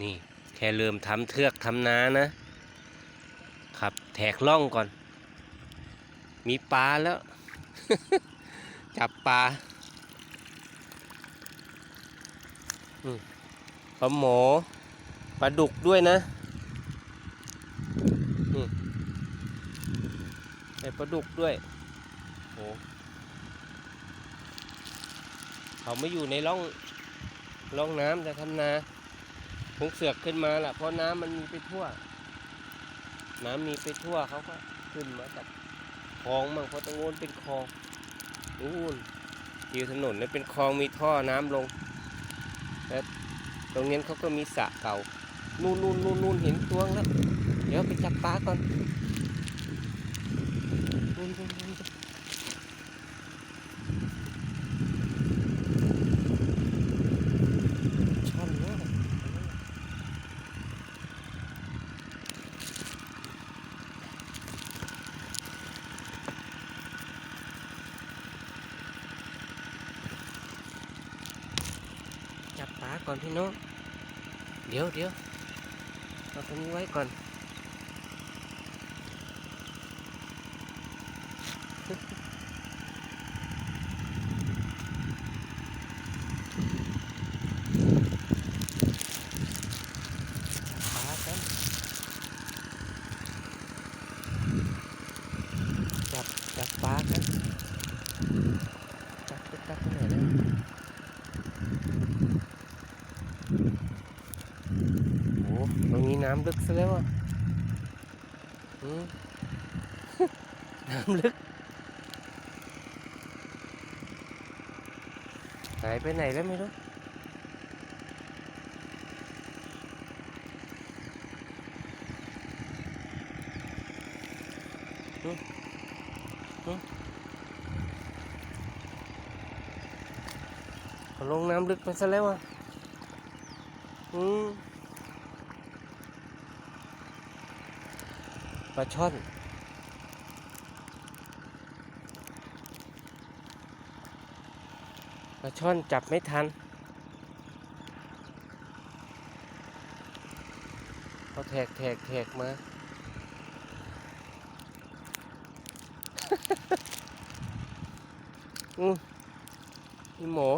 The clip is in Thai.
นี่แค่เริ่มทำเทือกทำนานะขับแถกล่องก่อน มีปลาแล้ว จับปลาปลาหมอปลาดุกด้วยนะนี่ไอปลาดุกด้วยโอ้เขาไม่อยู่ในร่องร่องน้ำจะทำนา คงเสือกขึ้นมาแหละเพราะน้ำมันมีไปทั่ว น้ำมีไปทั่วเขาก็ขึ้นมาจากคลองมั่งเพราะตรงโนนเป็นคลองนู่นทิวถนนนี่เป็นคลองมีท่อน้ำลงแล้วตรงนี้เขาก็มีสระเก่านู่นนู่นนู่นนู่นเห็นตัวแล้ว เดี๋ยวไปจับปลาก่อนนู่นนู่นนู่นช่อนเนอะจับปลาก่อนพี่น้อง เดี๋ยวเดี๋ยวเอาตรงนี้ไว้ก่อนปลากันจับจับปลากันจับไปจับไปไหนแล้วโอ้ตรง นี้น้ำลึกซะแล้วอะอืมน้ำลึก หายไปไหนแล้วไม่รู้เขาลงน้ำลึกไปซะแล้วอะอืม ปลาช่อน ปลาช่อนจับไม่ทัน เขาแทกแทกแทกมา อืมพี่หมอ